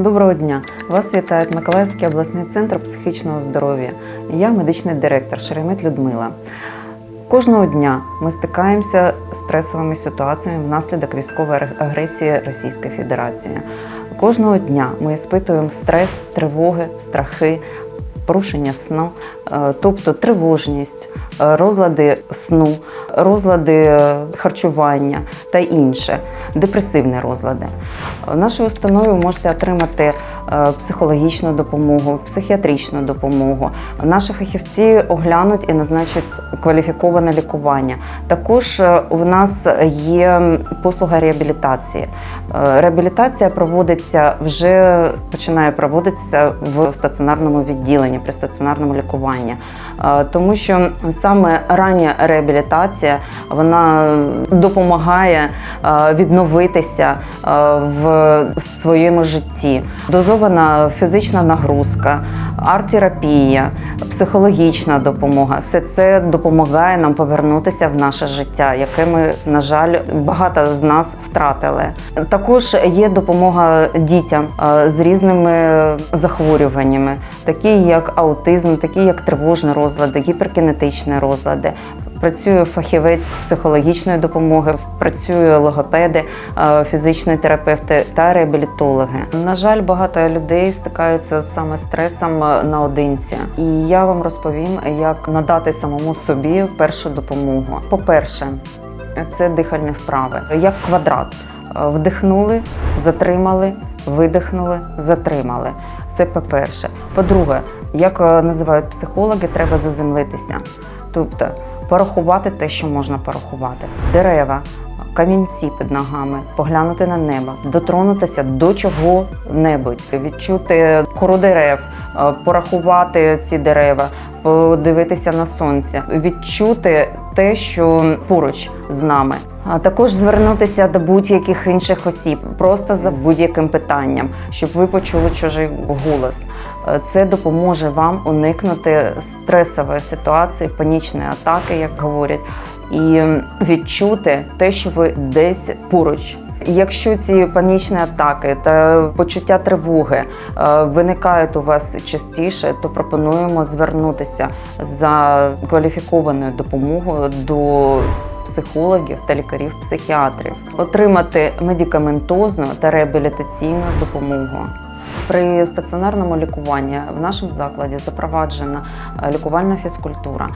Доброго дня! Вас вітає Миколаївський обласний центр психічного здоров'я. Я медичний директор Шеремет Людмила. Кожного дня ми стикаємося з стресовими ситуаціями внаслідок військової агресії Російської Федерації. Кожного дня ми іспитуємо стрес, тривоги, страхи, порушення сну, е, тобто тривожність, е, розлади сну, розлади е, харчування та інше, депресивні розлади. В нашій установі ви можете отримати е, психологічну допомогу, психіатричну допомогу. Наші фахівці оглянуть і назначать кваліфіковане лікування. Також в у нас є послуга реабілітації. Е, Реабілітація проводиться вже починає проводитися в стаціонарному відділенні при стаціонарному лікуванні, Е, тому що саме рання реабілітація вона допомагає е, відновитися е, в своєму житті. Дозована фізична нагрузка, арт-терапія, психологічна допомога все це допомагає нам повернутися в наше життя, яке ми, на жаль, багато з нас втратили. Також є допомога дітям е, з різними захворюваннями, такі як аутизм, такі як тривожні розлади, гіперкінетичні розлади. Працює фахівець психологічної допомоги, працює логопеди, е, фізичні терапевти та реабілітологи. На жаль, багато людей стикаються саме стресом е, наодинці, і я вам розповім, як надати самому собі першу допомогу. По-перше, це дихальні вправи, як квадрат. Е, Вдихнули, затримали, видихнули, затримали. Це по-перше. По-друге, як називають психологи, треба заземлитися. Тобто порахувати те, що можна порахувати. Дерева, камінці під ногами, поглянути на небо, дотронутися до чого-небудь, відчути кору дерев, е, порахувати ці дерева, подивитися на сонце, відчути те, що поруч з нами. А також звернутися до будь-яких інших осіб, просто за будь-яким питанням, щоб ви почули чужий голос. Е, Це допоможе вам уникнути стресової ситуації, панічної атаки, як говорять, і відчути те, що ви десь поруч. Якщо ці панічні атаки та почуття тривоги е, виникають у вас частіше, то пропонуємо звернутися за кваліфікованою допомогою до психологів та лікарів-психіатрів, отримати медикаментозну та реабілітаційну допомогу. При стаціонарному лікуванні в нашому закладі запроваджена е, лікувальна фізкультура,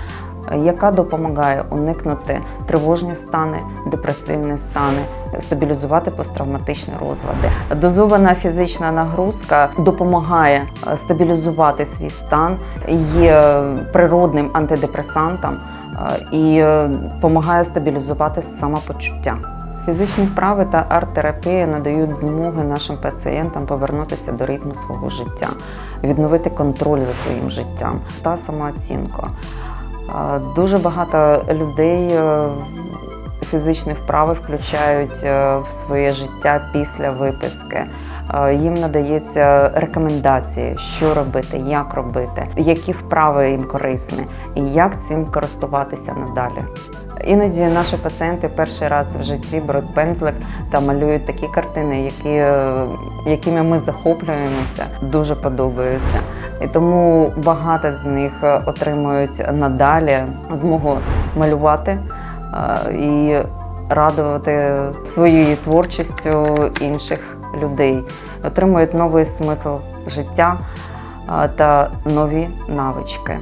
е, яка допомагає уникнути тривожні стани, депресивні стани, стабілізувати посттравматичні розлади. Дозована фізична нагрузка допомагає е, стабілізувати свій стан, є природним антидепресантом і допомагає стабілізувати самопочуття. Фізичні вправи та арт-терапія надають змоги нашим пацієнтам повернутися до ритму свого життя, відновити контроль за своїм життям та самооцінку. Дуже багато людей е, фізичні вправи включають е, в своє життя після виписки. Е, Їм надається рекомендації, що робити, як робити, які вправи їм корисні і як цим користуватися надалі. Іноді наші пацієнти перший раз в житті беруть пензлик та малюють такі картини, які, е, якими ми захоплюємося, дуже подобаються. І тому багато з них е, отримують надалі змогу малювати і радувати своєю творчістю інших людей, отримують новий смисл життя та нові навички.